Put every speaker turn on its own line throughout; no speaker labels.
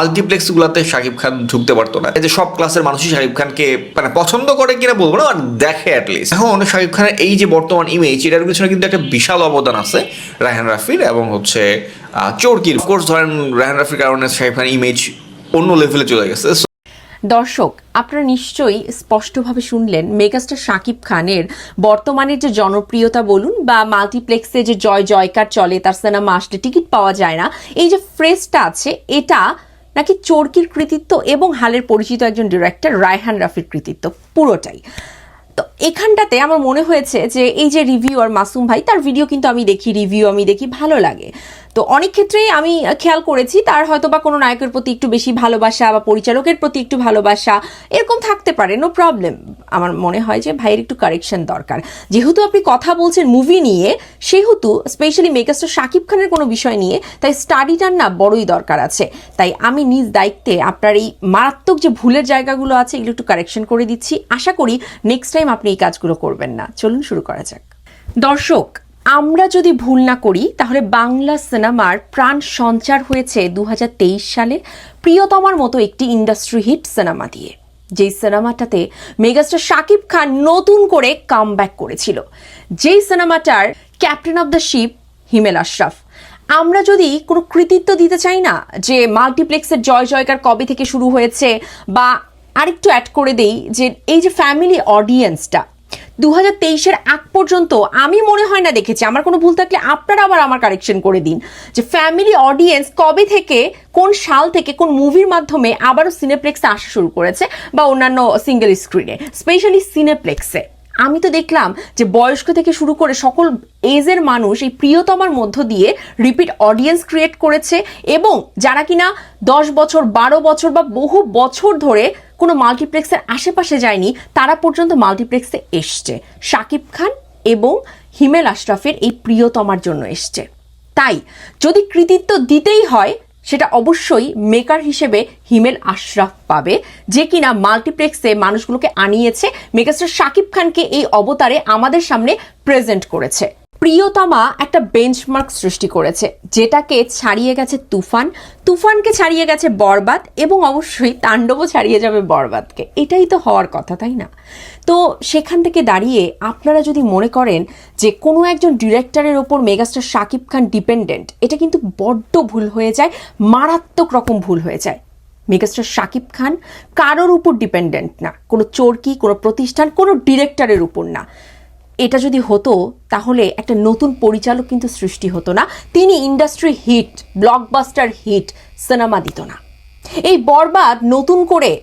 Multiplex গুলাতে শাকিব খান ঢুকতে পারতো না। যে সব ক্লাসের মানুষই শাকিব খানকে মানে পছন্দ করে কিনা বলব না বাট দেখে অ্যাটলিস্ট এখন শাকিব খানের এই যে বর্তমান ইমেজ এটার পিছনে কিন্তু একটা বিশাল অবদান আছে রায়হান রাফির এবং হচ্ছে চরকির। কোর্স ধরেন রায়হান রাফির কারণে শাকিব খানের ইমেজ অন্য লেভেলে চলে গেছে
দর্শক, আপনারা নিশ্চয়ই স্পষ্টভাবে শুনলেন মেগাস্টার শাকিব খানের বর্তমানের যে জনপ্রিয়তা বলুন বা মাল্টিপ্লেক্সে যে জয় জয়কার চলে, তার সিনেমা আসলে টিকিট পাওয়া যায় না। এই যে ফ্রেজটা আছে, এটা নাকি চরকির কৃতিত্ব এবং হালের পরিচিত একজন ডিরেক্টর রায়হান রাফির কৃতিত্ব? পুরোটাই। তো এখানটাতে আমার মনে হয়েছে যে, এই যে রিভিউ আর মাসুম ভাই, তার ভিডিও কিন্তু আমি দেখি রিভিউ আমি দেখি, ভালো লাগে। তো অনেক ক্ষেত্রেই আমি খেয়াল করেছি, তার হয়তো বা কোনো নায়কের প্রতি একটু বেশি ভালোবাসা বা পরিচালকের প্রতি একটু ভালোবাসা, এরকম থাকতে পারে নো প্রবলেম আমার মনে হয় যে ভাইয়ের একটু কারেকশন দরকার। যেহেতু আপনি কথা বলছেন মুভি নিয়ে, সেহেতু স্পেশালি মেগাস্টার শাকিব খানের কোনো বিষয় নিয়ে, তাই স্টাডিটার না বড়ই দরকার আছে। তাই আমি নিজ দায়িত্বে আপনার এই মারাত্মক যে ভুলের জায়গাগুলো আছে, এগুলো একটু কারেকশন করে দিচ্ছি। আশা করি নেক্সট টাইম আপনি এই কাজগুলো করবেন না। চলুন শুরু করা যাক। দর্শক আমরা যদি ভুল না করি, তাহলে বাংলা সিনেমার প্রাণ সঞ্চার হয়েছে দু হাজার তেইশ সালে প্রিয়তমার মতো একটি ইন্ডাস্ট্রি হিট সিনেমা দিয়ে। যেই সিনেমাটাতে মেগাস্টার শাকিব খান নতুন করে কাম করেছিল। যেই সিনেমাটার captain of the ship Himel Ashraf. আমরা যদি কোনো কৃতিত্ব দিতে চাই না, যে মাল্টিপ্লেক্সের জয় জয়কার কবে থেকে শুরু হয়েছে, বা আরেকটু অ্যাড করে দেই যে এই যে ফ্যামিলি অডিয়েন্সটা দু হাজার তেইশের আগ পর্যন্ত আমি মনে হয় না দেখেছি। আমার কোনো ভুল থাকলে আপনারা আবার আমার কারেকশন করে দিন। যে ফ্যামিলি অডিয়েন্স কবে থেকে, কোন সাল থেকে, কোন মুভির মাধ্যমে আবারও সিনেপ্লেক্সে আসা শুরু করেছে বা অন্যান্য সিঙ্গেল স্ক্রিনে স্পেশালি সিনেপ্লেক্সে আমি তো দেখলাম যে বয়স্ক থেকে শুরু করে সকল এজের মানুষ এই প্রিয়তমার মধ্য দিয়ে রিপিট অডিয়েন্স ক্রিয়েট করেছে এবং যারা কিনা দশ বছর, বারো বছর বা বহু বছর ধরে কোনো মাল্টিপ্লেক্সের আশেপাশে যায়নি, তারা পর্যন্ত মাল্টিপ্লেক্সে এসছে। শাকিব খান এবং হিমেল আশরাফের এই প্রিয়তমার জন্য এসছে। তাই যদি কৃতিত্ব দিতেই হয়, সেটা অবশ্যই মেকার হিসেবে হিমেল আশরাফ পাবে, যে কিনা মাল্টিপ্লেক্সে মানুষগুলোকে আনিয়েছে। মেগাস্টার শাকিব খানকে এই অবতারে আমাদের সামনে প্রেজেন্ট করেছে। প্রিয়তমা একটা বেঞ্চমার্ক সৃষ্টি করেছে, যেটাকে ছাড়িয়ে গেছে তুফান। তুফানকে ছাড়িয়ে গেছে বরবাদ এবং অবশ্যই তাণ্ডবও ছাড়িয়ে যাবে বরবাদকে। এটাই তো হওয়ার কথা, তাই না? তো সেখান থেকে দাঁড়িয়ে আপনারা যদি মনে করেন যে কোনো একজন ডিরেক্টরের ওপর মেগাস্টার শাকিব খান ডিপেন্ডেন্ট এটা কিন্তু বড্ড ভুল হয়ে যায়, মারাত্মক রকম ভুল হয়ে যায়। মেগাস্টার শাকিব খান কারোর উপর ডিপেন্ডেন্ট না, কোনো চোরকি, কোনো প্রতিষ্ঠান, কোনো ডিরেক্টরের উপর না। এটা যদি হতো, তাহলে একটা নতুন পরিচালক কিন্তু সৃষ্টি হতো না। তিনি industry hit blockbuster hit cinema দিত না। এই বরবাদ নতুন করে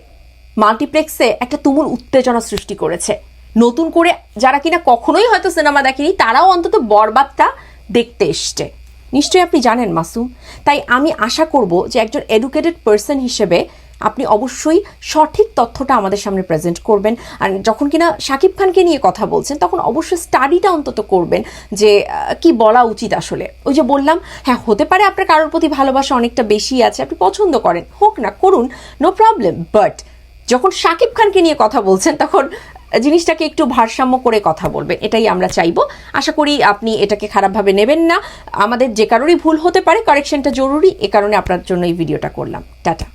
মাল্টিপ্লেক্সে একটা তুমুল উত্তেজনা সৃষ্টি করেছে। নতুন করে যারা কিনা কখনোই হয়তো সিনেমা দেখেনি, তারাও অন্তত বরবাদটা দেখতে এসছে। নিশ্চয়ই আপনি জানেন, মাসুম। তাই আমি আশা করব যে একজন এডুকেটেড পার্সন হিসেবে আপনি অবশ্যই সঠিক তথ্যটা আমাদের সামনে প্রেজেন্ট করবেন। আর যখন কিনা শাকিব খানকে নিয়ে কথা বলছেন, তখন অবশ্যই স্টাডিটা অন্তত করবেন যে কি বলা উচিত আসলে। ওই যে বললাম হ্যাঁ হতে পারে আপনার কারোর প্রতি ভালোবাসা অনেকটা বেশি আছে, আপনি পছন্দ করেন, হোক না, করুন নো প্রবলেম বাট যখন শাকিব খানকে নিয়ে কথা বলছেন, তখন জিনিসটাকে একটু ভারসাম্য করে কথা বলবেন এটাই আমরা চাইব। আশা করি আপনি এটাকে খারাপভাবে নেবেন না। আমাদের যে কারোরই ভুল হতে পারে কারেকশনটা জরুরি, এ কারণে আপনার জন্য এই ভিডিওটা করলাম। টাটা।